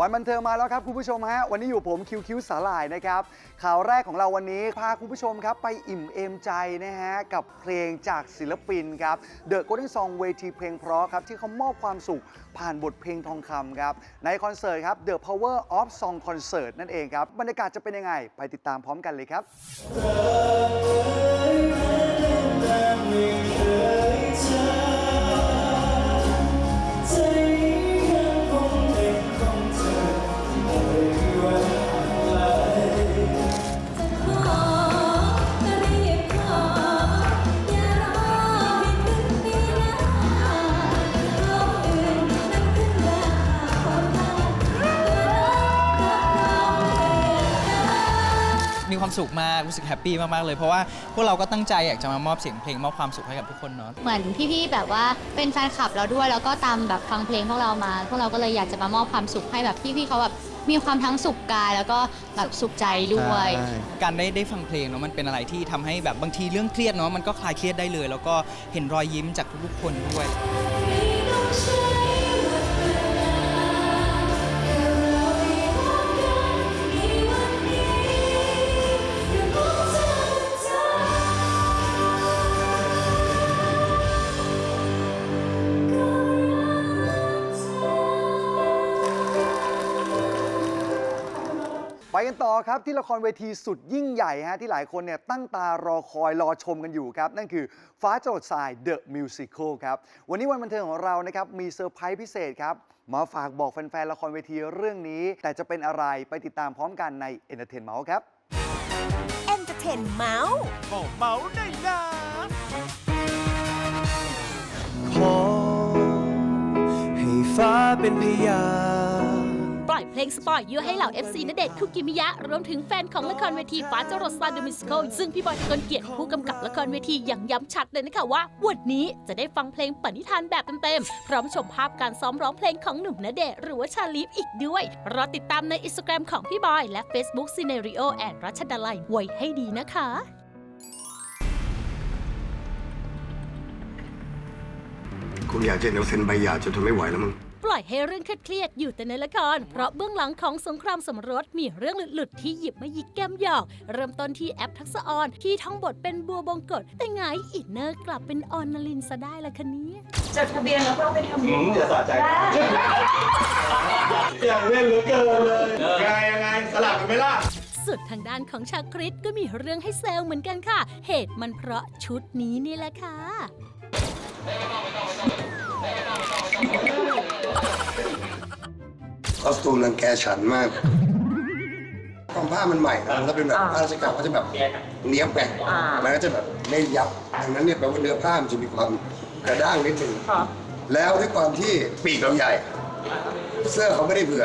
วันบันเทิงมาแล้วครับคุณผู้ชมฮะวันนี้อยู่ผมคิวคิวสาหร่ายนะครับข่าวแรกของเราวันนี้พาคุณผู้ชมครับไปอิ่มเอมใจนะฮะกับเพลงจากศิลปินครับ The Golden Song เวทีเพลงเพราะครับที่เขามอบความสุขผ่านบทเพลงทองคำครับในคอนเสิร์ตครับ The Power of Song Concert นั่นเองครับบรรยากาศจะเป็นยังไง ไปติดตามพร้อมกันเลยครับ ความสุขมากรู้สึกแฮปปี้มากๆเลยเพราะว่าพวกเราก็ตั้งใจอยากจะมามอบเสียงเพลงมอบความสุขให้กับทุกคนเนาะเหมือนพี่ๆแบบว่าเป็นแฟนคลับเราด้วยแล้วก็ตามแบบฟังเพลงพวกเรามา พวกเราก็เลยอยากจะมามอบความสุขให้แบบพี่ๆเขาแบบมีความทั้งสุขกายแล้วก็แบบสุขใจด้วยการได้ได้ฟังเพลงเนาะมันเป็นอะไรที่ทำให้แบบบางทีเรื่องเครียดเนาะมันก็คลายเครียดได้เลย แล้วก็เห็นรอยยิ้มจากทุกๆคนด้วย ไม่ต้องใช้ กเธอไปกันต่อครับที่ละครเวทีสุดยิ่งใหญ่ฮะที่หลายคนเนี่ยตั้งตารอคอยรอชมกันอยู่ครับ นั่นคือฟ้าโจดทราย The Musical ครับ วันนี้วันบันเทิงของเรานะครับ มีเซอร์ไพรส์พิเศษครับ มาฝากบอกแฟนๆ ละครเวทีเรื่องนี้ แต่จะเป็นอะไรไปติดตามพร้อมกันใน Entertainment ครับเอนเตอร์เทนเมาส์ก็เมาได้นะขอให้ฟ้าเป็นพยานปล่อย เพลงสปอยยั่วให้เหล่า FC ณเดชน์คุกิมิยะ รวมถึงแฟนของละครเวทีฟ้าจรดซาร์ดมิสโคซึ่งพี่บอยทะกลเกียรติผู้กำกับละครเวทีอย่างย้ำชัดเลยนะคะว่าวันนี้จะได้ฟังเพลงปณิธานแบบเต็มๆพร้อมชมภาพการซ้อมร้องเพลงของหนุ่มณเดชน์หรือว่าชาลีฟอีกด้วยรอติดตามในอินสตาแกรมของพี่บอยและ Facebook s c e n a r i o and รัชดาลัยไว้ให้ดีนะคะกูอยากจะเดี๋ยวเซ็นใบหย่าจนทนไม่ไหวแล้วมึง ปล่อยให้เรื่องเครียดๆอยู่แต่ในละคร เพราะเบื้องหลังของสงครามสมรสมีเรื่องหลุดๆที่หยิบมาหยิกแก้มหยอก เริ่มต้นที่แอปทักษะออนที่ท่องบทเป็นบัวบงกฎแต่ไงอินเนอร์กลับเป็นออนนลินซะได้ละคะเนี้จดทะเบียนแล้วก็ไปทำบุญอย่าสะใจอยากเล่นเหลือเกินเลยยังไงยังไงสลับกันไหมล่ะสุดทางด้านของชาคริตก็มีเรื่องให้เซลเหมือนกันค่ะ เหตุมันเพราะชุดนี้นี่แหละค่ะ คอสตูมรังแกฉันมากความผ้ามันใหม่นะแล้วเป็นแบบผ้าราชการก็จะแบบเนี้ยบไงมันก็จะแบบไม่ยับดังนั้นเนี่ยแปลว่าเนื้อผ้ามันจะมีความกระด้างนิดนึงแล้วด้วยความที่ปีกเราใหญ่ เสื้อเขาไม่ได้เผื่อ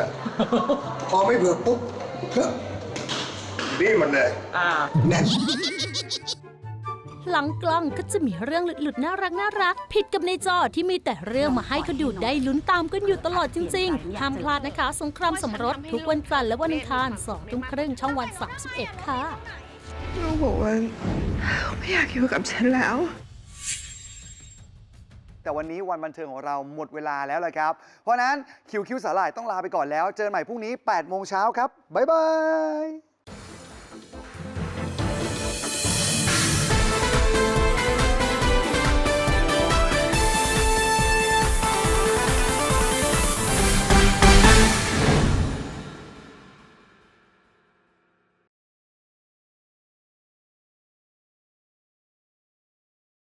พอไม่เผื่อปุ๊บเฮ้ยนี่มันเลยแน่น หลังกล้องก็จะมีเรื่องหลุดๆน่ารักน่ารัก ผิดกับในจอที่มีแต่เรื่องมาให้คนดูได้ลุ้นตามกันอยู่ตลอดจริงๆ ห้ามพลาดนะคะ สงครามสมรสทุกวันจันทร์และวันอังคารสองทุ่มครึ่งช่องวัน 31 ค่ะลูกบอกว่าไม่อยากอยู่กับฉันแล้ว แต่วันนี้วันบันเทิงของเราหมดเวลาแล้วละครับ เพราะฉะนั้นคิวคิวสาหร่ายต้องลาไปก่อนแล้ว เจอกันใหม่พรุ่งนี้8โมงเช้าครับบ๊ายบาย